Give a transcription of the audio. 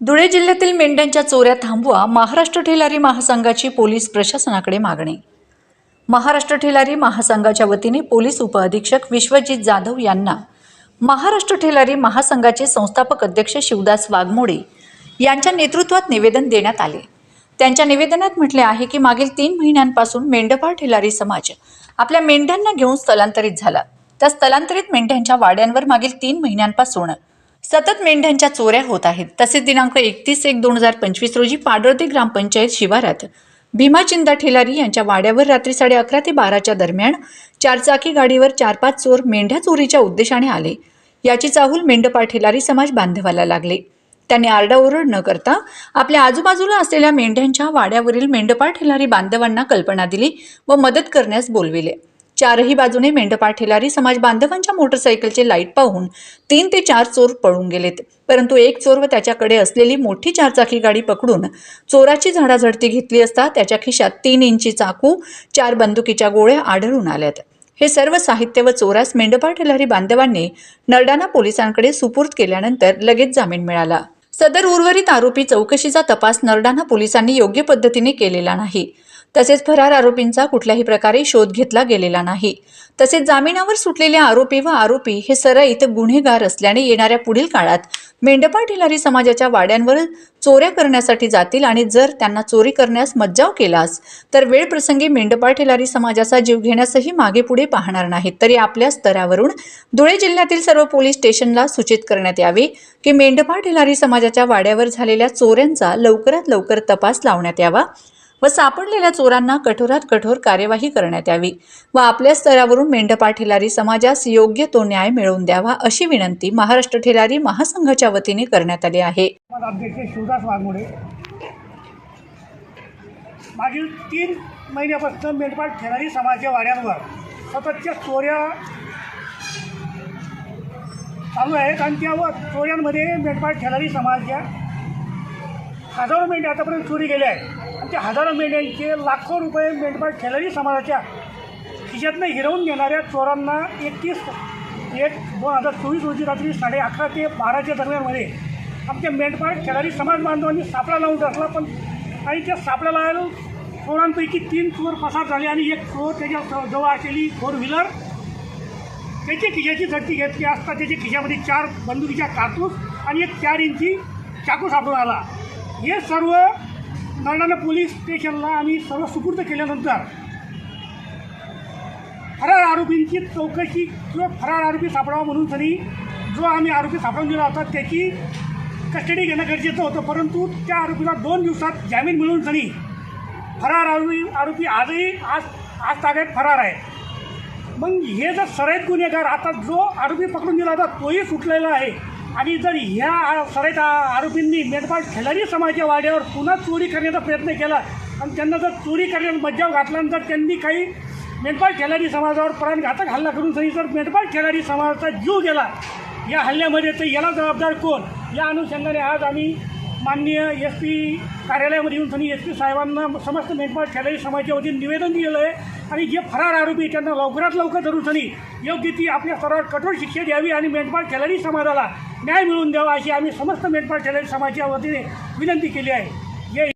धुळे जिल्ह्यातील मेंढ्यांच्या चोऱ्या थांबवा महाराष्ट्र ठेलारी महासंघाची पोलीस प्रशासनाकडे मागणी. महाराष्ट्र ठेलारी महासंघाच्या वतीने पोलीस उपअधीक्षक विश्वजित जाधव यांना महाराष्ट्र ठेलारी महासंघाचे संस्थापक अध्यक्ष शिवदास वाघमोडे यांच्या नेतृत्वात निवेदन देण्यात आले. त्यांच्या निवेदनात म्हटले आहे की मागील तीन महिन्यांपासून मेंढपाळ ठेलारी समाज आपल्या मेंढ्यांना घेऊन स्थलांतरित झाला. त्या स्थलांतरित मेंढ्यांच्या वाड्यांवर मागील तीन महिन्यांपासून सतत मेंढ्यांच्या चोऱ्या होत आहेत. तसेच दिनांक एकतीस एक दोन हजार पंचवीस रोजी पाडळते ग्रामपंचायत शिवारात भीमा चिंदा ठेलारी यांच्या वाड्यावर रात्री साडे अकरा ते बाराच्या दरम्यान चारचाकी गाडीवर चार पाच चोर मेंढ्या चोरीच्या उद्देशाने आले. याची चाहूल मेंढपाळ ठेलारी समाज बांधवाला लागले. त्यांनी आरडाओरड न करता आपल्या आजूबाजूला असलेल्या मेंढ्यांच्या वाड्यावरील मेंढपाळ ठेलारी बांधवांना कल्पना दिली व मदत करण्यास बोलविले. चारही बाजूने मेंढपाळ ठेलारी समाज बांधवांच्या मोटरसायकलचे लाइट पाहून तीन ते चार चोर पळून गेलेत. परंतु एक चोर व त्याच्याकडे असलेली मोठी चारचाकी गाडी पकडून चोराची झाडाझडती घेतली असता त्याच्या खिशात तीन इंची चाकू चार बंदुकीच्या गोळ्या आढळून आल्यात. हे सर्व साहित्य व चोरास मेंढपाळ ठेलारी बांधवांनी नरडाणा पोलिसांकडे सुपूर्द केल्यानंतर लगेच जामीन मिळाला. सदर उर्वरित आरोपी चौकशीचा तपास नरडाणा पोलिसांनी योग्य पद्धतीने केलेला नाही. तसेच फरार आरोपींचा कुठल्याही प्रकारे शोध घेतला गेलेला नाही. तसेच जामिनावर सुटलेले आरोपी व आरोपी हे सराईत गुन्हेगार असल्याने येणाऱ्या पुढील काळात मेंढपाळ ठिलारी समाजाच्या वाड्यांवर चोऱ्या करण्यासाठी जातील आणि जर त्यांना चोरी करण्यास मज्जाव केलास तर वेळप्रसंगी मेंढपाळ ठिलारी समाजाचा जीव घेण्यासही मागे पुढे पाहणार नाहीत. तरी आपल्या स्तरावरून धुळे जिल्ह्यातील सर्व पोलीस स्टेशनला सूचित करण्यात यावे की मेंढपाळ ठिलारी समाजाच्या वाड्यावर झालेल्या चोऱ्यांचा लवकरात लवकर तपास लावण्यात यावा. व सापडलेल्या चोरांना कठोरात कठोर कार्यवाही करण्यात यावी व आपल्या स्तरावरून मेंढपाळ ठेलारी समाजास योग्य तो न्याय मिळवून द्यावा अशी विनंती महाराष्ट्र ठेलारी महासंघाच्या वतीने करण्यात आली आहे. शिवदास वाघमोडे. मागील तीन महिन्यापासून मेंढपाळ ठेलारी समाजाच्या वाड्यांवर सततच्या चोऱ्या चालू आहेत आणि त्या चोऱ्यांमध्ये मेंढपाळ ठेलारी समाजाच्या हजारो मेंढ्या आतापर्यंत चोरी गेल्या आहेत. ते त्या हजारो मेंढ्यांचे लाखो रुपये मेंढपाळ खेळाडी समाजाच्या खिशातनं हिरवून घेणाऱ्या चोरांना एकतीस एक दोन हजार चोवीस रोजी रात्री साडे अकरा ते बाराच्या दरम्यानमध्ये आमच्या मेंढपाळ खेळाडी समाज बांधवांनी सापळा लावून टाकला पण आणि त्या सापळा लावायला चोरांपैकी तीन चोर पसार झाले आणि एक चोर त्याच्याजवळ असलेली फोर व्हीलर त्याची खिशाची झटकी घेतली असता त्याच्या खिशामध्ये चार बंदुकीच्या कापूस आणि एक चार इंची चाकू सापडून आला. हे सर्व नरडाणा पोलीस स्टेशनला आम्ही सर्व सुपूर्द केल्यानंतर फरार आरोपींची चौकशी किंवा फरार आरोपी सापडावा म्हणून तरी जो आम्ही आरोपी सापडून दिला होता त्याची कस्टडी घेणं गरजेचं होतं. परंतु त्या आरोपीला दोन दिवसात जामीन मिळून तरी फरार आरोपी आरोपी आजही आज आज ताब्यात फरार आहे. मग हे जर सराईत गुन्हेगार आता जो आरोपी पकडून दिला होता तोही सुटलेला आहे. आणि जर ह्या आ- सराईत आरोपींनी मेंढपाळ खेळाडी समाजाच्या वाड्यावर पुन्हा चोरी करण्याचा प्रयत्न केला आणि त्यांना जर चोरी करण्याचा मज्जाव घातल्यानंतर त्यांनी काही मेंढपाळ खेळाडी समाजावर प्राणघातक हल्ला करून सही जर मेंढपाळ खेळाडी समाजाचा जीव गेला या हल्ल्यामध्ये तर याला जबाबदार कोण? या अनुषंगाने आज आम्ही माननीय एस पी कार्यालयामध्ये येऊन त्यांनी एस पी साहेबांना समस्त मेंढपाळ खेळाडी समाजाच्या वतीने निवेदन दिलेलं आहे. आणि जे फरार आरोपी त्यांना लवकरात लवकर धरून त्यांनी योग्य ती आपल्या स्तरावर कठोर शिक्षा द्यावी आणि मेंढपाळ खेळाडी समाजाला न्याय मिळवून द्यावा अशी आम्ही समस्त मेंढपाळ खेळाडी समाजाच्या वतीने विनंती केली आहे.